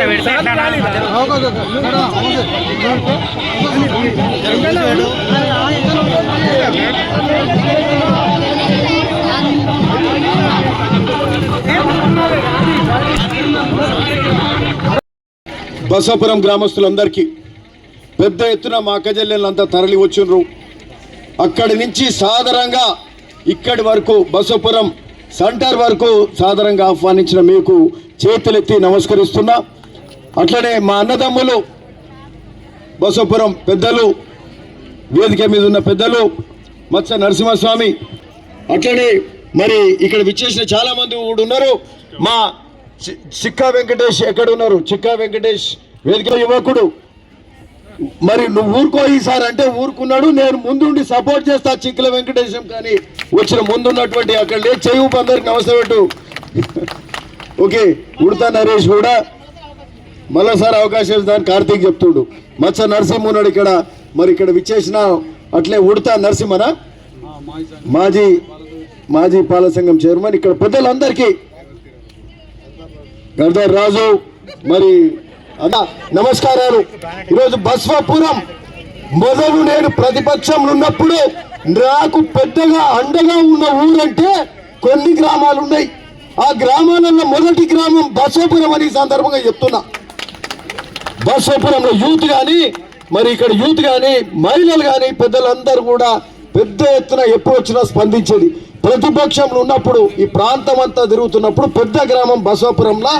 అట్లా బసాపురం గ్రామస్తులందరికీ పెద్ద ఎత్తున మా అక్కజల్లెలంతా తరలి వచ్చిండ్రు. అక్కడి నుంచి సాధారణంగా ఇక్కడి వరకు బసపురం సెంటర్ వరకు సాధారణంగా ఆహ్వానించిన మీకు చేతులెత్తి నమస్కరిస్తున్నా. అట్లనే మా అన్నదమ్ములు బసవపురం పెద్దలు వేదిక మీద ఉన్న పెద్దలు మత్స్య నరసింహస్వామి అట్లనే మరి ఇక్కడ విచ్చేసిన చాలా మంది కూడా ఉన్నారు. మా చిక్కా వెంకటేష్ ఎక్కడ ఉన్నారు? చిక్కా వెంకటేష్ వేదిక యువకుడు. మరి నువ్వు ఊరుకో ఈసారి అంటే ఊరుకున్నాడు. నేను ముందుండి సపోర్ట్ చేస్తా చిక్కుల వెంకటేశం కానీ వచ్చిన ముందున్నటువంటి అక్కడ లేదు చెయ్యి అందరికి నమస్తే పెట్టు. ఓకే ఉడతా నరేష్ కూడా. మరోసారి అవకాశం ఇస్తాను కార్తీక్ చెప్తుండు. మత్స నరసింహ ఇక్కడ మరి ఇక్కడ విచ్చేసిన అట్లే ఉడతా నరసింహన? మాజీ మాజీ పాలసంఘం చైర్మన్. ఇక్కడ పెద్దలందరికీ గర్దర్ రాజు మరి అన్న నమస్కారాలు. ఈరోజు బస్వాపురం మొదలు నేను ప్రతిపక్షంలో ఉన్నప్పుడు నాకు పెద్దగా అండగా ఉన్న ఊరంటే కొన్ని గ్రామాలు ఉన్నాయి. ఆ గ్రామాలలో మొదటి గ్రామం బస్వాపురం అని సందర్భంగా చెప్తున్నా. బస్వాపురంలో యూత్ కానీ మరి ఇక్కడ యూత్ కానీ మహిళలు కానీ పెద్దలందరూ కూడా పెద్ద ఎత్తున ఎప్పుడు వచ్చినా స్పందించేది. ప్రతిపక్షంలో ఉన్నప్పుడు ఈ ప్రాంతం అంతా తిరుగుతున్నప్పుడు పెద్ద గ్రామం బసవపురంలో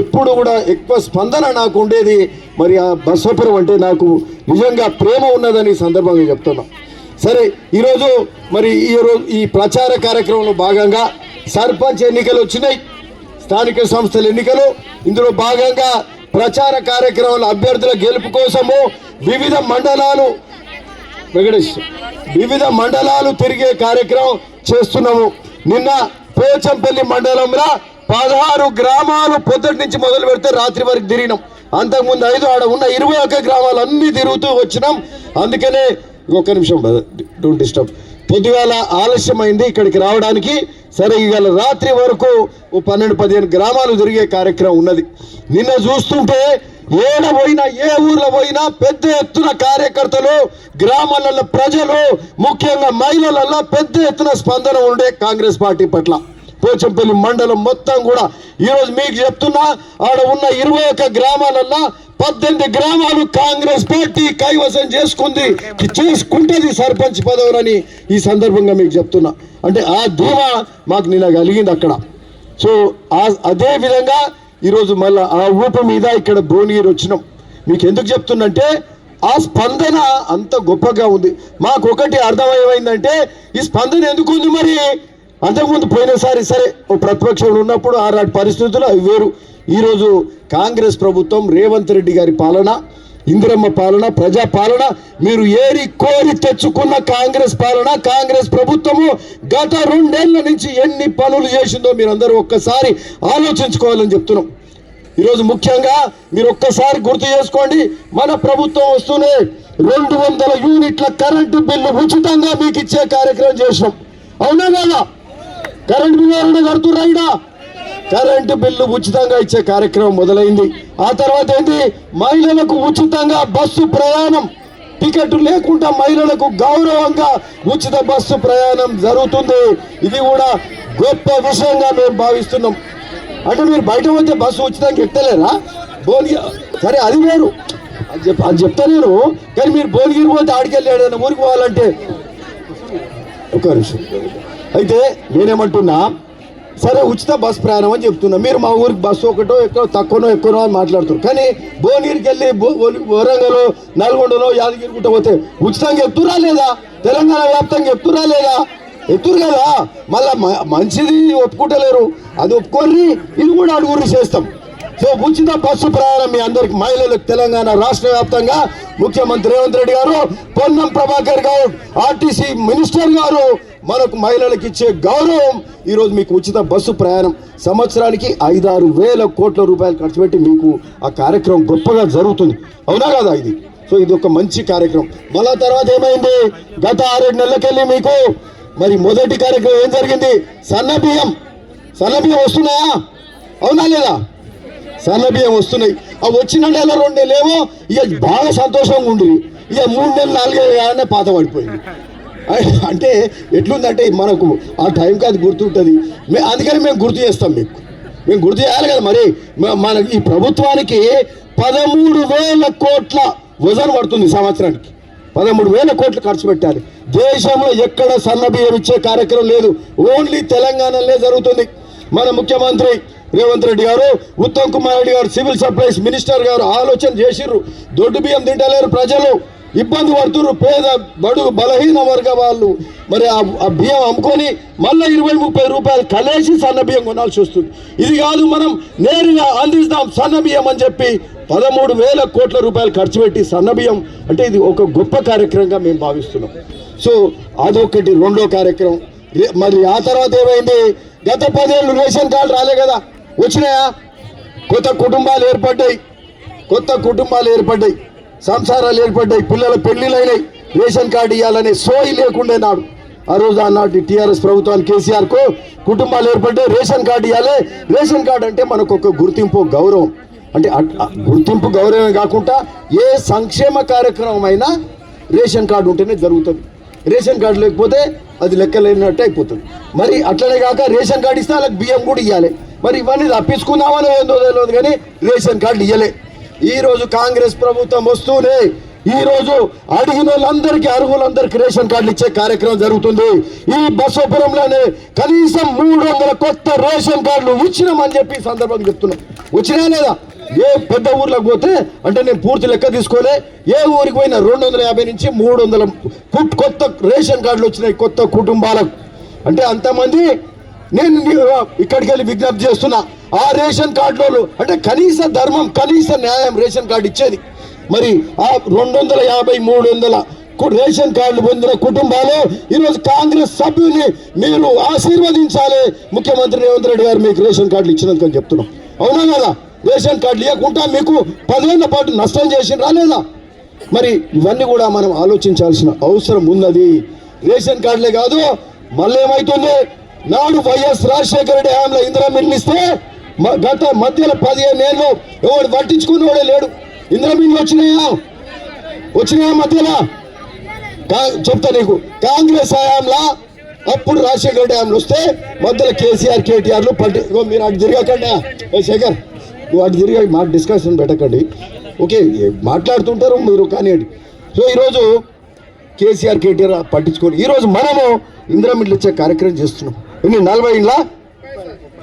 ఎప్పుడు కూడా ఎక్కువ స్పందన నాకు ఉండేది. మరి ఆ బసవపురం అంటే నాకు నిజంగా ప్రేమ ఉన్నదని సందర్భంగా చెప్తున్నా. సరే ఈరోజు మరి ఈ రోజు ఈ ప్రచార కార్యక్రమంలో భాగంగా సర్పంచ్ ఎన్నికలు వచ్చినాయి. స్థానిక సంస్థల ఎన్నికలు. ఇందులో భాగంగా ప్రచార కార్యక్రమాలు అభ్యర్థుల గెలుపు కోసము వివిధ మండలాలు వెంకటేష్ వివిధ మండలాలు తిరిగే కార్యక్రమం చేస్తున్నాము. నిన్న పోచంపల్లి మండలంలో పదహారు గ్రామాలు పొద్దుటి నుంచి మొదలు పెడితే రాత్రి వరకు తిరిగినాం. అంతకుముందు ఐదు ఆడ ఉన్న ఇరవై ఒక్క గ్రామాలు అన్ని తిరుగుతూ వచ్చినాం. అందుకనే ఒక్క నిమిషం డోంట్ డిస్టర్బ్. పొద్దుగాల ఆలస్యమైంది ఇక్కడికి రావడానికి. సరే ఇవాళ రాత్రి వరకు ఓ పన్నెండు పదిహేను గ్రామాలు తిరిగే కార్యక్రమం ఉన్నది. నిన్న చూస్తుంటే ఏడ పోయినా ఏ ఊర్లో పోయినా పెద్ద ఎత్తున కార్యకర్తలు గ్రామాలలో ప్రజలు ముఖ్యంగా మహిళలలో పెద్ద ఎత్తున స్పందన ఉండే కాంగ్రెస్ పార్టీ పట్ల. పోచంపల్లి మండలం మొత్తం కూడా ఈరోజు మీకు చెప్తున్నా ఆడ ఉన్న ఇరవై ఒక్క గ్రామాలల్లో పద్దెనిమిది గ్రామాలు కాంగ్రెస్ పార్టీ కైవసం చేసుకుంది. చేసుకుంటుంది సర్పంచ్ పదవులని ఈ సందర్భంగా మీకు చెప్తున్నా. అంటే ఆ ధీమా మాకు నిన్న కలిగింది అక్కడ. సో అదే విధంగా ఈరోజు మళ్ళీ ఆ ఊపు మీద ఇక్కడ భువనగిరి వచ్చినాం. మీకు ఎందుకు చెప్తున్నంటే ఆ స్పందన అంత గొప్పగా ఉంది. మాకు ఒకటి అర్థమేమైందంటే ఈ స్పందన ఎందుకు ఉంది మరి? అంతకుముందు పోయినసారి సరే ఓ ప్రతిపక్షంలో ఉన్నప్పుడు ఆనాటి పరిస్థితులు అవి వేరు. ఈరోజు కాంగ్రెస్ ప్రభుత్వం రేవంత్ రెడ్డి గారి పాలన ఇందిరమ్మ పాలన ప్రజా పాలన మీరు ఏరి కోరి తెచ్చుకున్న కాంగ్రెస్ పాలన కాంగ్రెస్ ప్రభుత్వము గత రెండేళ్ళ నుంచి ఎన్ని పనులు చేసిందో మీరందరూ ఒక్కసారి ఆలోచించుకోవాలని చెప్తున్నాం. ఈరోజు ముఖ్యంగా మీరు ఒక్కసారి గుర్తు చేసుకోండి మన ప్రభుత్వం వస్తూనే రెండు వందల యూనిట్ల కరెంటు బిల్లు ఉచితంగా మీకు ఇచ్చే కార్యక్రమం చేసినాం. అవునా కదా? కరెంటు బిల్లు ఎవరైనా కడుతుర్రా కరెంటు బిల్లు ఉచితంగా ఇచ్చే కార్యక్రమం మొదలైంది. ఆ తర్వాత ఏంటి మహిళలకు ఉచితంగా బస్సు ప్రయాణం. టికెట్ లేకుండా మహిళలకు గౌరవంగా ఉచిత బస్సు ప్రయాణం జరుగుతుంది. ఇది కూడా గొప్ప విషయంగా మేము భావిస్తున్నాం. అంటే మీరు బయట పోతే బస్సు ఉచితంగా ఎక్కలేరా? భువనగిరి సరే అది వేరు. అని చెప్ అది చెప్తా నేను. కానీ మీరు భువనగిరి పోతే ఆడికి ఏదైనా ఊరికి పోవాలంటే ఒక నిమిషం. అయితే నేనేమంటున్నా సరే ఉచిత బస్ ప్రయాణం అని చెప్తున్నా. మీరు మా ఊరికి బస్సు ఒకటో ఎక్కువ తక్కువనో ఎక్కువనో అని మాట్లాడుతారు కానీ భువనగిరికి వెళ్ళి వరంగల్ నల్గొండలో యాదగిరిగుట్ట పోతే ఉచితంగా చెప్తురా లేదా? తెలంగాణ వ్యాప్తంగా చెప్తురా లేదా? ఎత్తురు కదా. మళ్ళా మంచిది ఒప్పుకుంటలేరు. అది ఒప్పుకొని ఇది కూడా అడుగురు చేస్తాం. సో ఉచిత బస్సు ప్రయాణం మీ అందరికి మహిళలకు తెలంగాణ రాష్ట్ర వ్యాప్తంగా. ముఖ్యమంత్రి రేవంత్ రెడ్డి గారు పొన్నం ప్రభాకర్ గారు ఆర్టీసీ మినిస్టర్ గారు మనకు మహిళలకు ఇచ్చే గౌరవం. ఈరోజు మీకు ఉచిత బస్సు ప్రయాణం. సంవత్సరానికి ఐదారు వేల కోట్ల రూపాయలు ఖర్చు పెట్టి మీకు ఆ కార్యక్రమం గొప్పగా జరుగుతుంది. అవునా కదా ఇది? సో ఇది ఒక మంచి కార్యక్రమం. మళ్ళా తర్వాత ఏమైంది? గత ఆరేడు నెలలకెళ్ళి మీకు మరి మొదటి కార్యక్రమం ఏం జరిగింది? సన్న బియ్యం. సన్న బియ్యం వస్తున్నాయా? అవునా లేదా? సన్న బియ్యం వస్తున్నాయి. అవి వచ్చిన నెల రెండు నెలలేమో ఇక బాగా సంతోషంగా ఉండి ఇక మూడు నెలలు నాలుగైదు నెలలు పాత పడిపోయింది. అంటే ఎట్లుందంటే మనకు ఆ టైంకి అది గుర్తుంటుంది. మే అందుకని మేము గుర్తు చేస్తాం మీకు. మేము గుర్తు చేయాలి కదా మరి. మన ఈ ప్రభుత్వానికి పదమూడు వేల కోట్ల వజన్ పడుతుంది సంవత్సరానికి. పదమూడు వేల కోట్లు ఖర్చు పెట్టాలి. దేశంలో ఎక్కడ సన్న బియ్యం ఇచ్చే కార్యక్రమం లేదు. ఓన్లీ తెలంగాణలో జరుగుతుంది. మన ముఖ్యమంత్రి రేవంత్ రెడ్డి గారు ఉత్తమ్ కుమార్ రెడ్డి గారు సివిల్ సప్లైస్ మినిస్టర్ గారు ఆలోచన చేసిర్రు. దొడ్డు బియ్యం తింటలేరు ప్రజలు. ఇబ్బంది పడుతున్నారు. పేద బడు బలహీన వర్గ వాళ్ళు. మరి ఆ- బియ్యం అమ్ముకొని మళ్ళీ ఇరవై ముప్పై రూపాయలు కలేసి సన్న బియ్యం కొనాల్సి వస్తుంది. ఇది కాదు మనం నేరుగా అందిస్తాం సన్న బియ్యం అని చెప్పి పదమూడు వేల కోట్ల రూపాయలు ఖర్చు పెట్టి సన్న బియ్యం. అంటే ఇది ఒక గొప్ప కార్యక్రమంగా మేము భావిస్తున్నాం. సో అదొకటి రెండో కార్యక్రమం. మరి ఆ తర్వాత ఏమైంది? గత పదేళ్ళు రేషన్ కార్డు రాలే కదా. వచ్చినాయా? కొత్త కుటుంబాలు ఏర్పడ్డాయి. కొత్త కుటుంబాలు ఏర్పడ్డాయి. సంసారాలు ఏర్పడ్డాయి పిల్లల పెళ్ళిలైనాయి రేషన్ కార్డు ఇవ్వాలనే సోయి లేకుండే నాడు ఆ రోజు ఆనాటి టీఆర్ఎస్ ప్రభుత్వాన్ని కేసీఆర్కు కుటుంబాలు ఏర్పడ్డాయి రేషన్ కార్డు ఇవ్వాలి రేషన్ కార్డు అంటే మనకు ఒక గుర్తింపు గౌరవం. అంటే గుర్తింపు గౌరవమే కాకుండా ఏ సంక్షేమ కార్యక్రమం అయినా రేషన్ కార్డు ఉంటేనే జరుగుతుంది. రేషన్ కార్డు లేకపోతే అది లెక్కలేనట్టు అయిపోతుంది. మరి అట్లనే కాక రేషన్ కార్డు ఇస్తే వాళ్ళకి బియ్యం కూడా ఇవ్వాలి మరి ఇవన్నీ తప్పించుకుందామని ఏందో తెలియదు కానీ రేషన్ కార్డు ఇవ్వలే ఈరోజు కాంగ్రెస్ ప్రభుత్వం వస్తూనే ఈరోజు అడిగిన వాళ్ళందరికీ అర్హులందరికీ రేషన్ కార్డులు ఇచ్చే కార్యక్రమం జరుగుతుంది. ఈ బసోపురంలోనే కనీసం మూడు వందల కొత్త రేషన్ కార్డులు ఇచ్చినామని చెప్పి సందర్భం సందర్భంగా చెప్తున్నాం. వచ్చినా లేదా? ఏ పెద్ద ఊర్లకు పోతే అంటే నేను పూర్తి లెక్క తీసుకోలే. ఏ ఊరికి పోయినా రెండు వందల యాభై నుంచి మూడు వందల కొత్త రేషన్ కార్డులు వచ్చినాయి కొత్త కుటుంబాలకు. అంటే అంతమంది నేను ఇక్కడికి వెళ్ళి విజ్ఞప్తి చేస్తున్నా. ఆ రేషన్ కార్డులో అంటే కనీస ధర్మం కనీస న్యాయం రేషన్ కార్డు ఇచ్చేది. మరి ఆ రెండు వందల యాభై మూడు వందల రేషన్ కార్డులు పొందిన కుటుంబాలు ఈరోజు కాంగ్రెస్ సభ్యుని మీరు ఆశీర్వదించాలి. ముఖ్యమంత్రి రేవంత్ రెడ్డి గారు మీకు రేషన్ కార్డులు ఇచ్చినందుకు అని చెప్తున్నాం. అవునా కదా? రేషన్ కార్డు లేకుండా మీకు పదేళ్ళ పాటు నష్టం చేసిండ్రా లేదా? మరి ఇవన్నీ కూడా మనం ఆలోచించాల్సిన అవసరం ఉన్నది. రేషన్ కార్డులే కాదు మళ్ళీ ఏమవుతుంది నాడు వైఎస్ రాజశేఖర రెడ్డి హయాంలో ఇందిరా మిల్లు గత మధ్యలో పదిహేను ఏళ్ళు ఎవడు పట్టించుకునేవాడే లేడు. ఇందిరా వచ్చినాయా? వచ్చినాయా మధ్యలో? కా- చెప్తా నీకు. కాంగ్రెస్ హయాంలా అప్పుడు రాజశేఖర రెడ్డి హయాంలో వస్తే మధ్యలో కేసీఆర్ కేటీఆర్లు పట్టి మీరు అటు తిరగకండి. శేఖర్ నువ్వు అటు తిరిగి మా డిస్కషన్ పెట్టకండి. ఓకే మాట్లాడుతుంటారు మీరు కానివ్వండి. సో ఈరోజు కేసీఆర్ కేటీఆర్ పట్టించుకొని ఈరోజు మనము ఇందిరామిడ్లు ఇచ్చే కార్యక్రమం చేస్తున్నాం. ఇన్ని నలభై ఇండ్ల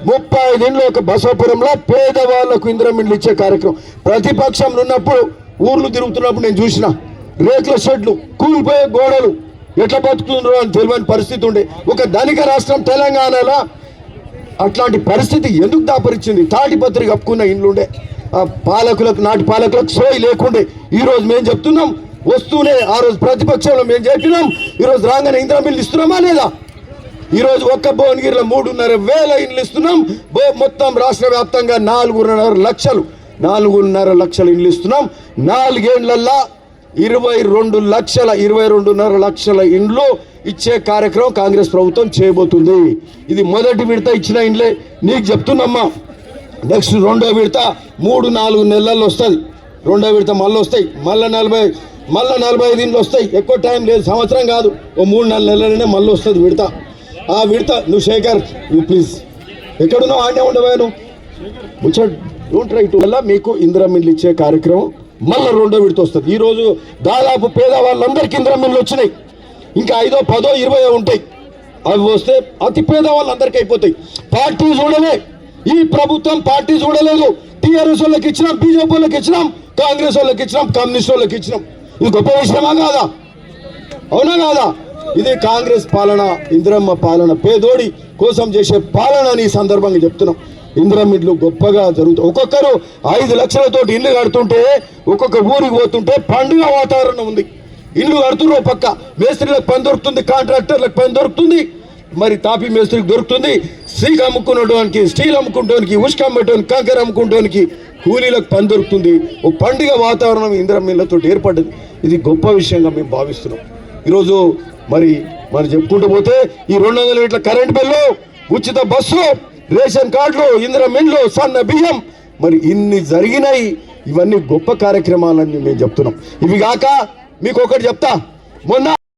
ముప్పై ఐదు ఇండ్లు ఒక బసవపురంలో పేదవాళ్ళకు ఇంద్రమిండ్లు ఇచ్చే కార్యక్రమం. ప్రతిపక్షంలో ఉన్నప్పుడు ఊర్లు తిరుగుతున్నప్పుడు నేను చూసిన రేట్ల షెడ్లు కూలిపోయే గోడలు ఎట్లా బతుకుతుండ్రో అని తెలియని పరిస్థితి ఉండే. ఒక ధనిక రాష్ట్రం తెలంగాణలో అట్లాంటి పరిస్థితి ఎందుకు దాపరిచింది? తాటిపత్రి కప్పుకున్న ఇండ్లుండే ఆ పాలకులకు నాటి పాలకులకు సోయి లేకుండే. ఈరోజు మేము చెప్తున్నాం వస్తూనే ఆ రోజు ప్రతిపక్షంలో మేము చెప్పినాం ఈరోజు రాగానే ఇంద్రమిల్లు ఇస్తున్నామా లేదా? ఈరోజు ఒక్క భువనగిరిలో మూడున్నర వేల ఇండ్లు ఇస్తున్నాం. బో- మొత్తం రాష్ట్ర వ్యాప్తంగా నాలుగున్నర లక్షలు నాలుగున్నర లక్షలు ఇండ్లు ఇస్తున్నాం. నాలుగేండ్లల్లా ఇరవై రెండు లక్షల ఇరవై రెండున్నర లక్షల ఇండ్లు ఇచ్చే కార్యక్రమం కాంగ్రెస్ ప్రభుత్వం చేయబోతుంది. ఇది మొదటి విడత ఇచ్చిన ఇండ్లే. నీకు చెప్తున్నమ్మా నెక్స్ట్ రెండో విడత మూడు నాలుగు నెలల్లో వస్తుంది. రెండో విడత మళ్ళీ వస్తాయి. మళ్ళీ నలభై మళ్ళీ నలభై ఐదు ఇండ్లు వస్తాయి. ఎక్కువ టైం లేదు సంవత్సరం కాదు. ఓ మూడు నాలుగు నెలలనే మళ్ళీ వస్తుంది విడత. ఆ విడత. నువ్వు శేఖర్ యూ ప్లీజ్. ఎక్కడున్నావు? ఆడే ఉండవాను ముచ్చట్ డోంట్ ట్రై టు వల్ల మీకు ఇందిరా మిల్లు ఇచ్చే కార్యక్రమం మళ్ళీ రెండో విడత వస్తుంది. ఈరోజు దాదాపు పేదవాళ్ళందరికీ ఇందిరా మిల్లు వచ్చినాయి. ఇంకా ఐదో పదో ఇరవయో ఉంటాయి. అవి వస్తే అతి పేద వాళ్ళందరికీ అయిపోతాయి. పార్టీ చూడలే. ఈ ప్రభుత్వం పార్టీ చూడలేదు. టీఆర్ఎస్ వాళ్ళకి ఇచ్చినాం బీజేపీ వాళ్ళకి ఇచ్చినాం కాంగ్రెస్ వాళ్ళకి ఇచ్చినాం కమ్యూనిస్ట్ వాళ్ళకి ఇచ్చినాం. ఇది గొప్ప విషయమా కాదా? అవునా కాదా? ఇది కాంగ్రెస్ పాలన ఇందిరమ్మ పాలన పేదోడి కోసం చేసే పాలన అని సందర్భంగా చెప్తున్నాం. ఇందిరమ్మ ఇల్లు గొప్పగా జరుగుతాయి ఒక్కొక్కరు ఐదు లక్షలతో ఇల్లు కడుతుంటే ఒక్కొక్క ఊరికి పోతుంటే పండుగ వాతావరణం ఉంది. ఇల్లు కడుతున్నారు పక్క మేస్త్రీలకు పని దొరుకుతుంది కాంట్రాక్టర్లకు పని దొరుకుతుంది. మరి తాపి మేస్త్రికి దొరుకుతుంది స్టీల్ అమ్ముకునేటోనికి స్టీల్ అమ్ముకుంటానికి ఉష్క అమ్మటానికి కంకర అమ్ముకుంటానికి కూలీలకు పని దొరుకుతుంది. ఓ పండుగ వాతావరణం ఇందిరమ్మ ఇళ్ళతో ఏర్పడ్డది. ఇది గొప్ప విషయంగా మేము భావిస్తున్నాం. ఈరోజు మరి మనం చెప్పుకుంటూ పోతే ఈ రెండు వందల యూనిట్ల కరెంట్ బిల్లు ఉచిత బస్సు రేషన్ కార్డులు ఇందిరా మిండ్లు సన్న బియ్యం. మరి ఇన్ని జరిగినాయి ఇవన్నీ గొప్ప కార్యక్రమాలని మేము చెప్తున్నాం. ఇవి కాక మీకు ఒకటి చెప్తా. మొన్న